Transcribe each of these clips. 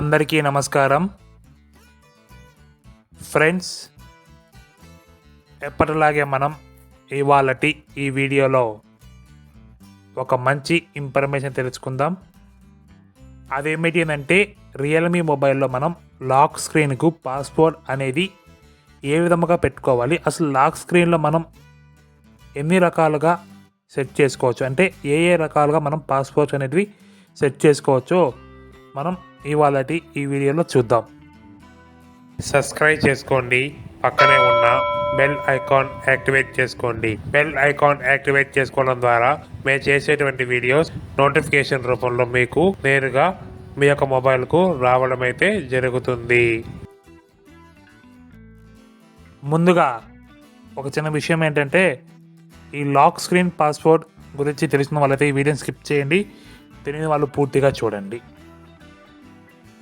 అందరికీ నమస్కారం. ఫ్రెండ్స్ ఎప్పటిలాగే మనం ఇవాళటి ఈ వీడియోలో ఒక మంచి ఇన్ఫర్మేషన్ తెలుసుకుందాం. అదేమిటి అంటే రియల్మీ మొబైల్లో మనం లాక్ స్క్రీన్కు పాస్వర్డ్ అనేది ఏ విధముగా పెట్టుకోవాలి అసలు లాక్ స్క్రీన్లో మనం ఎన్ని రకాలుగా సెట్ చేసుకోవచ్చు అంటే ఏ ఏ రకాలుగా మనం పాస్వర్డ్స్ అనేటివి సెట్ చేసుకోవచ్చో మనం ఇవాళటి ఈ వీడియోలో చూద్దాం. సబ్స్క్రైబ్ చేసుకోండి. పక్కనే ఉన్న బెల్ ఐకాన్ యాక్టివేట్ చేసుకోండి. బెల్ ఐకాన్ యాక్టివేట్ చేసుకోవడం ద్వారా మేము చేసేటువంటి వీడియోస్ నోటిఫికేషన్ రూపంలో మీకు నేరుగా మీ యొక్క మొబైల్కు రావడం అయితే జరుగుతుంది. ముందుగా ఒక చిన్న విషయం ఏంటంటే ఈ లాక్ స్క్రీన్ పాస్వర్డ్ గురించి తెలిసిన వాళ్ళైతే ఈ వీడియోని స్కిప్ చేయండి. తెలియని వాళ్ళు పూర్తిగా చూడండి.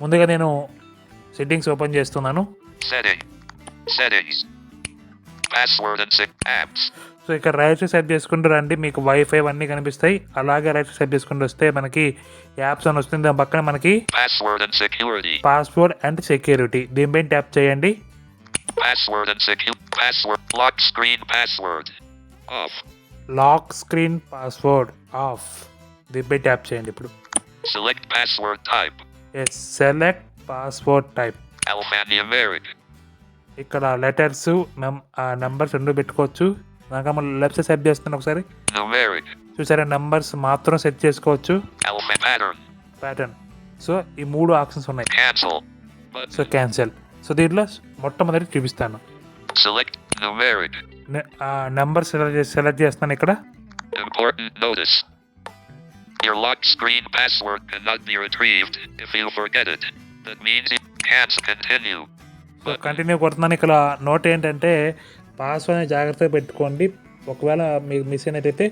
ముందుగా నేను సెట్టింగ్స్ ఓపెన్ చేస్తున్నాను. సో ఇక్కడ రైట్ సెట్ చేసుకుంటూ రండి. మీకు వైఫై అన్నీ కనిపిస్తాయి. అలాగే రైట్ సెట్ చేసుకుంటూ వస్తే మనకి యాప్స్ అని వస్తుంది. దాని పక్కన మనకి. పాస్వర్డ్ అండ్ సెక్యూరిటీ దీనిపైన ట్యాప్ చేయండి. లాక్ స్క్రీన్ పాస్వర్డ్ ఆఫ్ దీనిపై ట్యాప్ చేయండి ఇప్పుడు. Select password type. ఎస్ సెలెక్ట్ పాస్వర్డ్ టైప్. ఇక్కడ లెటర్స్ నెంబర్స్ రెండు పెట్టుకోవచ్చు మనం లెఫ్ట్ సైడ్ సెట్ చేస్తున్నాను ఒకసారి. చూసారా నెంబర్స్ మాత్రం సెట్ చేసుకోవచ్చు. ప్యాటర్న్ సో ఈ మూడు ఆప్షన్స్ ఉన్నాయి. సో క్యాన్సిల్ సో దీంట్లో మొట్టమొదటి చూపిస్తాను. నెంబర్ సెలెక్ట్ సెలెక్ట్ చేస్తాను ఇక్కడ. Your lock screen password cannot be retrieved if you forget it. That means you can't continue. Continue కొడుతున్నాను ఇక్కడ నోట్ ఏంటంటే పాస్వర్డ్ జాగ్రత్తగా పెట్టుకోండి ఒకవేళ మీకు మిస్ అయినట్టయితే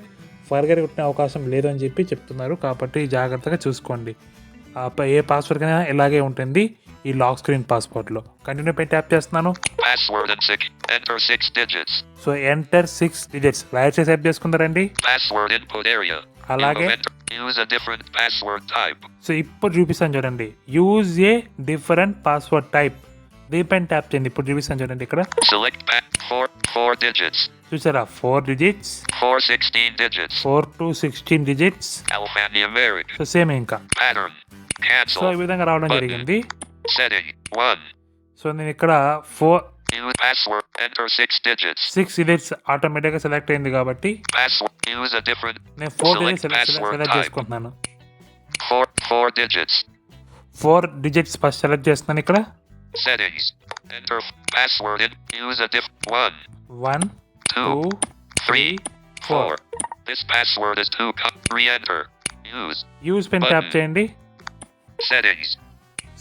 ఫర్గర్ కొట్టిన అవకాశం లేదు అని చెప్పి చెప్తున్నారు కాబట్టి జాగ్రత్తగా చూసుకోండి ఏ పాస్వర్డ్ కైనా ఇలాగే ఉంటుంది ఈ లాక్ స్క్రీన్ పాస్వర్డ్లో కంటిన్యూ పెట్టి ట్యాప్ చేస్తున్నాను Password and six. Enter six digits. So enter six digits right side set చేసుకుంటారండి Password input area. అలాగే You have enter- Use a different password type. So ఇప్పుడు చూపిస్తాను చూడండి use a different password type దీనిపైన tap చేయండి ఇప్పుడు చూపిస్తాను చూడండి ఇక్కడ Select back four four digits. చూసారా four digits Four sixteen digits. Four to sixteen digits. So same ఇంకా. సో. ఈ విధంగా రావడం జరిగింది. సో నేను ఇక్కడ four Use password. Enter six digits. Six digits ఆటోమేటిక్గా సెలెక్ట్ అయింది కాబట్టి Password. Use a different నేను Select digits select password select. చేసుకుంటున్నాను four four digits. Four digits first select చేస్తున్నాను ఇక్కడ Settings. Enter password in. Use a diff. One, two two, three, four. This password is. Co- Re-enter. Use. Pen tap Button. చేయండి Settings.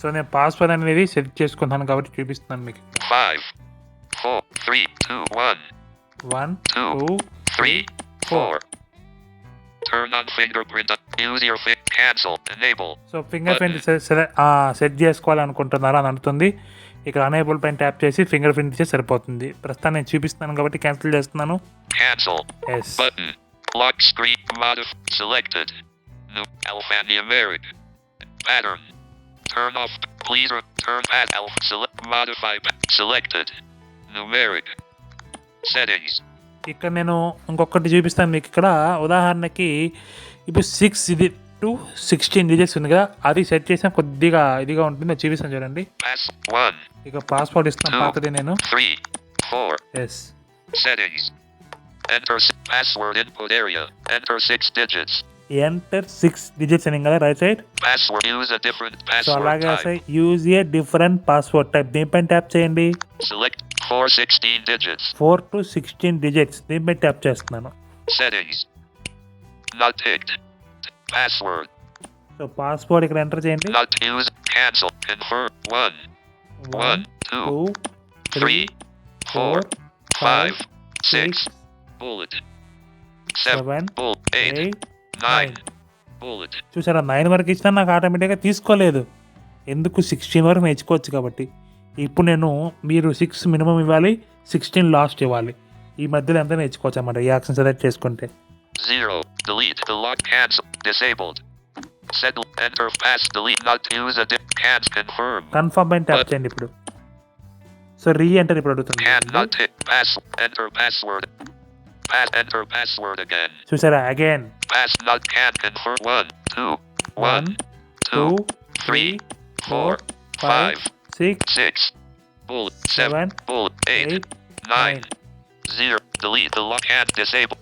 So నేను password అనేది set చేసుకుంటాను కాబట్టి చూపిస్తున్నాను మీకు Five, four, three, two, one, one two, two three, four. Turn on fingerprint. Use your fin. Cancel. Enable. So finger print set చేసుకోవాలనుకుంటున్నారా అని అంటుంది ఇక్కడ అనేబుల్ పైన ట్యాప్ చేసి ఫింగర్ ప్రింట్ ఇచ్చే సరిపోతుంది ప్రస్తుతం నేను చూపిస్తున్నాను కాబట్టి క్యాన్సిల్ చేస్తున్నాను Cancel. ఎస్ Button. Lock screen. Modif. Selected. New. Alphanumeric. Pattern. Turn off. Please re- confirm add L. Select modify selected. Numeric. Settings. ఇక్కడ నేను ఇంకొకటి చూపిస్తాను మీకు ఇక్కడ ఉదాహరణకి ఇప్పుడు సిక్స్ ఇది టూ సిక్స్టీన్ డిజిట్స్ ఉంది కదా అది సెట్ చేసిన కొద్దిగా ఇదిగా ఉంటుంది చూపిస్తాను చూడండి ఇక పాస్పోర్ట్ ఇస్తాను పాతది నేను Settings. Six password enter six digits అని కదా రైట్ సైడ్ సో అలాగే type. Use a different password type దీనిపైన ట్యాప్ చేయండి. ఫోర్ టు సిక్స్టీన్ డిజిట్స్ దీనిపై ట్యాప్ చేస్తున్నాను. సో పాస్వర్డ్ ఇక్కడ ఎంటర్ చేయండి two, two five, six. Bullet. Seven. Seven. Eight. చూసారా నైన్ వరకు ఇచ్చినా నాకు ఆటోమేటిక్గా తీసుకోలేదు. ఎందుకు సిక్స్టీన్ వరకు నేర్చుకోవచ్చు కాబట్టి. ఇప్పుడు నేను మీరు సిక్స్ మినిమం ఇవ్వాలి సిక్స్టీన్ లాస్ట్ ఇవ్వాలి. ఈ మధ్యలో ఎంత నేర్చుకోవచ్చు అన్నమాట ఈ యాక్షన్ సెలెక్ట్ చేసుకుంటే. కన్ఫర్మ్ పైన ట్యాప్ చేయండి ఇప్పుడు. సో రీ ఎంటర్ ఇప్పుడు అడుగుతుంది. Pass enter password again. Suicide again. Pass not can confirm one, two, one, one two, two, three, four, five, five six, six, bullet, seven, seven 9 0 Delete the lock and disable.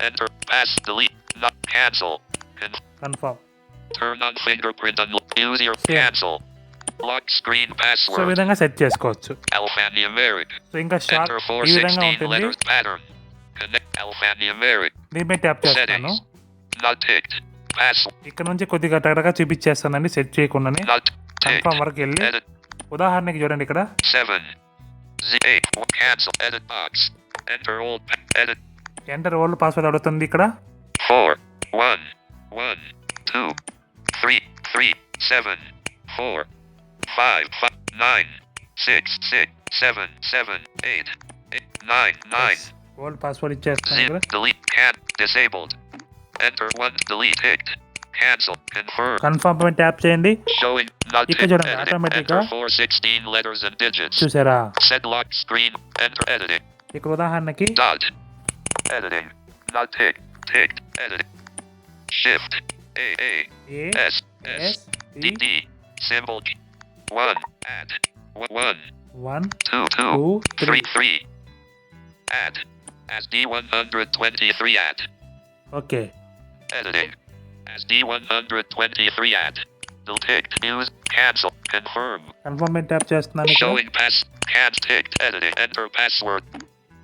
Enter, pass, delete, not cancel. Conf- confirm. Turn on fingerprint and use your yeah. cancel. Lock screen password. So, so, so, so, so, so, so, so, so, so, so, so, letters so, Connect alphanumeric. దీని మీద tap చేస్తాను. ఇక్కడ నుంచి కొద్దిగా టగటగా చూపించేస్తానండి set ticked. Confirm వరకు వెళ్ళి. ఉదాహరణకి చూడండి ఇక్కడ 7. Z8. Cancel. Edit box. Enter old. pa- Edit. Enter old password అడుగుతుంది ఇక్కడ 4. 1. 1. 2. 3. 3. 7. 4. 5. 5. 9. 6. 6. 7. 7. 8. 8 9. 9. ఓల్డ్ పాస్వర్డ్ ఇచ్చేస్తాను Zip. ఇక్కడ Delete. Can. Disabled. Enter 1. Delete. Ticked. Cancel. Confirm. Confirm పైన ట్యాప్ చేయండి Showing. Not ఇక్కడ ticked. చూడండి, Editing. automatic Enter గా 416 letters and digits. చూసారా Set lock screen. Enter editing. ఇక్కడ ఉదాహరణకి Dot. Editing. Not ticked. Ticked. Editing. Shift. A A A S S S D D. Symbol. G. One. Add. One. One. One Two. Two Two. Three Three. Three. Add. As D123 add. Okay Editing. As D123 add. Del- Ticked. Use. Cancel. Confirm. Confirm పైన tap చేస్తున్నాను ఇక్కడ Showing pass. Can't ticked. Editing. Enter password.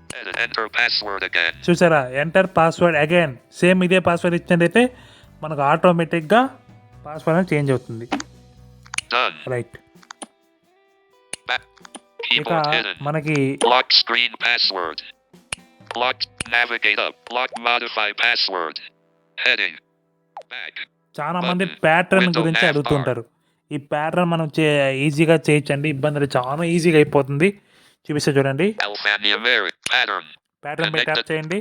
Edit. Enter password again. చూసారా enter password again same ఇదే password ఇచ్చినట్టయితే మనకు ఆటోమేటిక్గా password అనేది change అవుతుంది Done. Right Back. ఇక Keyboard hidden. మనకి Lock screen password. Lock. Navigate up. Lock. Modify password. Heading. Back. చాలా మంది ప్యాటర్న్ గురించి అడుగుతుంటారు. ఈ ప్యాటర్న్ మనం చే ఈజీగా చేయించండి ఇబ్బందులు చాలా ఈజీగా అయిపోతుంది. చూపిస్తే చూడండి. ప్యాటర్న్ చేయండి.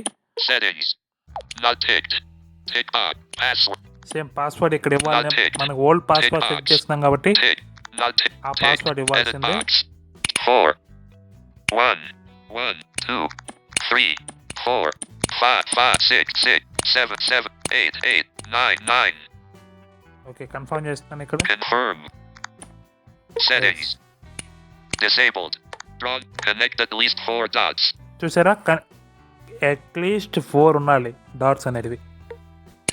సేమ్ పాస్వర్డ్ ఇక్కడ ఇవ్వాలి. మనకు ఓల్డ్ పాస్వర్డ్ సెక్ట్ చేస్తున్నాం కాబట్టి ఆ పాస్వర్డ్ ఇవ్వాల్సింది. One one box. Four. One. One. Two. Three. Four. Five. Five. Six. Six. Seven. Seven. Eight. Eight. Nine. Nine. Okay confirm చేస్తున్నాను ఇక్కడ Confirm. Settings. Disabled. Drawn. Connect at least four dots. చూసారా at least four ఉండాలి dots అనేటివి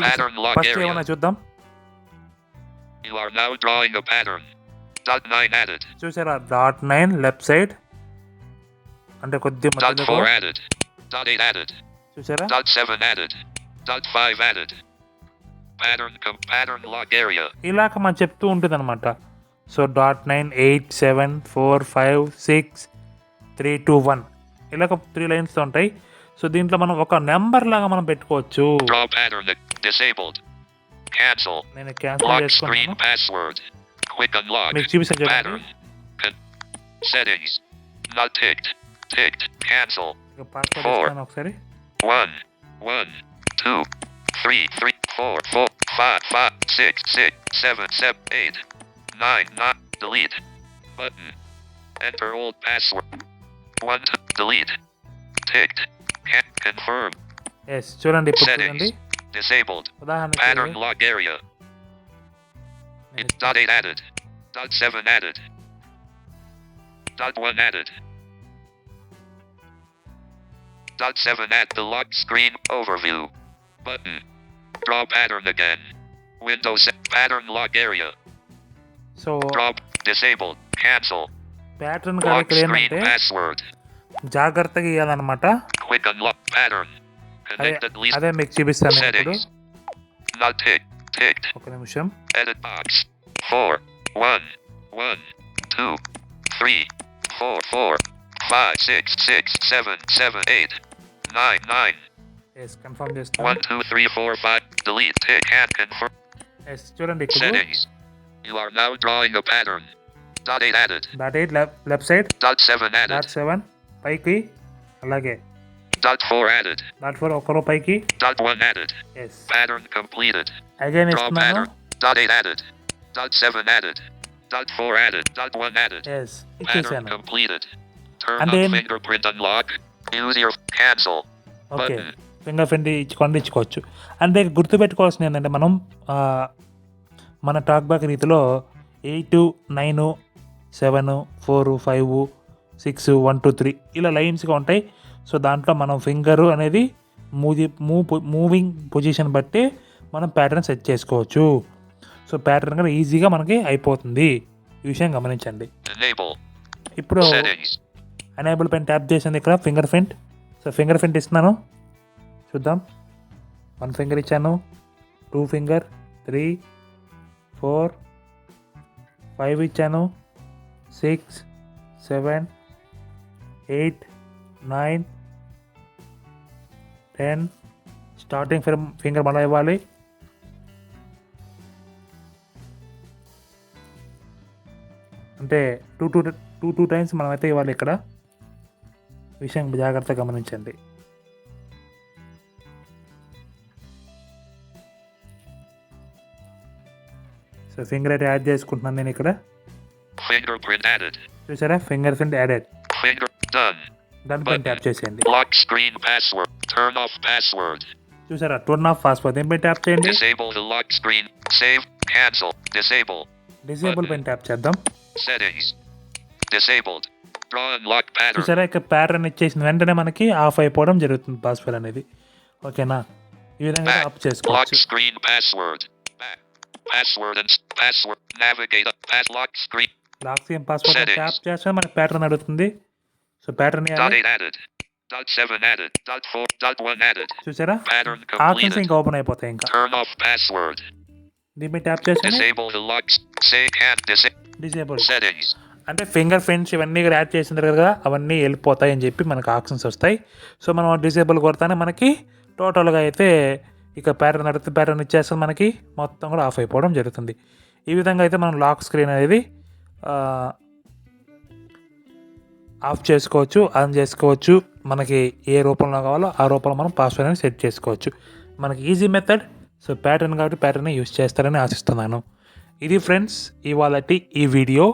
Pattern lock first area. ఏమన్నా చూద్దాం You are now drawing a pattern. Dot 9 added. చూసారా dot nine left side అంటే కొద్ది Dot మధ్యలో 4 added. Dot 8 added. చూసారా Dot 7 added. Dot 5 added. Pattern com- pattern lock area. ఇలాగ మనం చెప్తూ ఉంటుంది అనమాట so dot nine eight seven four five six three two one ఇలాగ త్రీ లైన్స్తో ఉంటాయి సో దీంట్లో మనం ఒక నెంబర్ లాగా మనం పెట్టుకోవచ్చు. నేను క్యాన్సిల్ చేసుకున్నాను password. Quick unlock. మీకు చూపిస్తాను. Con- settings. Not ticked. Ticked. Cancel. ఇక పాస్వర్డ్ Four. ఇస్తాను ఒకసారి One. One. Two. Three. Three. Four. Four. Five. Five. Six. Six. Seven. Seven. Eight. Nine. Nine. Delete. Button. Enter old password. One. Two. Delete. Ticked. Can- confirm. Yes చూడండి ఇప్పుడు Settings. చూడండి Disabled. ఉదాహరణకి Pattern lock area. నేను It's dot eight added. Dot seven added. Dot one added. Dot seven add the lock screen overview. Button. Draw pattern again. Windows pattern lock area. So Draw disabled. Cancel. Pattern కాదు Lock ఇక్కడ screen ఏంటంటే password. జాగ్రత్తగా ఇవ్వాలన్నమాట Quick unlock pattern. అదే Connect at least అదే మీకు చూపిస్తాను నేను ఇప్పుడు settings. Not ticked. Ticked. ఒక నిమిషం Edit box. Four. One. One. Two. Three. Four. Four. Five. Six. Six. Seven. Seven. Eight. Nine. Nine. Yes confirm One. చేస్తాను Two. Three. Four. Five. Delete. Tick. Can't confirm. Yes చూడండి ఇక్కడ Settings. You are now drawing a pattern. Dot eight added. Hmm. Dot eight left side Dot seven dot added. Seven పైకి అలాగే Dot four added. Dot four ఒకరో పైకి Dot one added. Yes Pattern completed. Again Draw ఇస్తున్నాను pattern. Dot 8 added. Dot 7 added. Dot 4 added. Dot 1 added. Yes Pattern ఇచ్చేసాను completed. Turn And then- fingerprint unlock. Use your cancel. Okay. Finger print ఇచ్చుకొని ఇచ్చుకోవచ్చు అంటే గుర్తుపెట్టుకోవాల్సింది ఏంటంటే మనం మన talk back రీతిలో eight nine seven four five six one two three ఇలా లైన్స్గా ఉంటాయి సో దాంట్లో మనం ఫింగర్ అనేది మూవి మూవ్ మూవింగ్ పొజిషన్ బట్టి మనం ప్యాటర్న్ సెట్ చేసుకోవచ్చు సో ప్యాటర్న్ కూడా ఈజీగా మనకి అయిపోతుంది ఈ విషయం గమనించండి. ఇప్పుడు. ఎనేబుల్ పెన్ ట్యాప్ చేసింది ఇక్కడ finger print so finger print ఇస్తున్నాను. చూద్దాం. వన్ ఫింగర్ ఇచ్చాను. Two finger three four five ఇచ్చాను. Six seven eight nine ten starting finger మళ్ళీ ఇవ్వాలి. అంటే two two two two times మనం అయితే ఇవ్వాలి ఇక్కడ. విషయం జాగ్రత్తగా గమనించండి సో ఫింగర్ యాడ్ చేసుకుంటున్నాను నేను ఇక్కడ. చూసారా ఫింగర్ ప్రింట్ యాడెడ్ done. దానిపైన ట్యాప్ చేసేయండి Lock screen password. Turn off password. చూసారా టర్న్ ఆఫ్ పాస్వర్డ్ దీనిపై ట్యాప్ చేయండి Disable the lock screen. Save. Cancel. Disable. Disable పైన ట్యాప్ చేద్దాం Settings. Disabled. చూసారా ఇక్కడ ప్యాటర్న్ ఇచ్చేసిన వెంటనే మనకి ఆఫ్ అయిపోవడం జరుగుతుంది పాస్వర్డ్ అనేది ఓకేనా ఈ విధంగా. ఆఫ్ చేసుకోవచ్చు. Lock screen password. ట్యాప్ చేస్తే మనకి ప్యాటర్న్ అడుగుతుంది so pattern Dot 8 added. Dot 7 added. Dot 4. Dot 1 added. చూసారా ఆప్షన్స్. ఇంకా ఓపెన్ అయిపోతాయి ఇంకా. దీనిపై ట్యాప్ disable. డిసేబుల్. అంటే ఫింగర్ ప్రింట్స్ ఇవన్నీ కూడా యాడ్ చేసిన కదా అవన్నీ వెళ్ళిపోతాయి అని చెప్పి మనకు ఆప్షన్స్ వస్తాయి. సో మనం డిసేబుల్ కొడతానే మనకి టోటల్గా అయితే ఇక ప్యాటర్న్ అడిగితే ప్యాటర్న్ ఇచ్చేస్తే మనకి. మొత్తం కూడా ఆఫ్ అయిపోవడం జరుగుతుంది. ఈ విధంగా అయితే మనం లాక్ స్క్రీన్ అనేది ఆఫ్ చేసుకోవచ్చు ఆన్ చేసుకోవచ్చు. మనకి ఏ రూపంలో కావాలో ఆ రూపంలో మనం పాస్వర్డ్ అనేది సెట్ చేసుకోవచ్చు. మనకి ఈజీ మెథడ్. సో ప్యాటర్న్ కాబట్టి ప్యాటర్న్ యూస్ చేస్తారని ఆశిస్తున్నాను. ఇది ఫ్రెండ్స్ ఇవాళ ఈ వీడియో.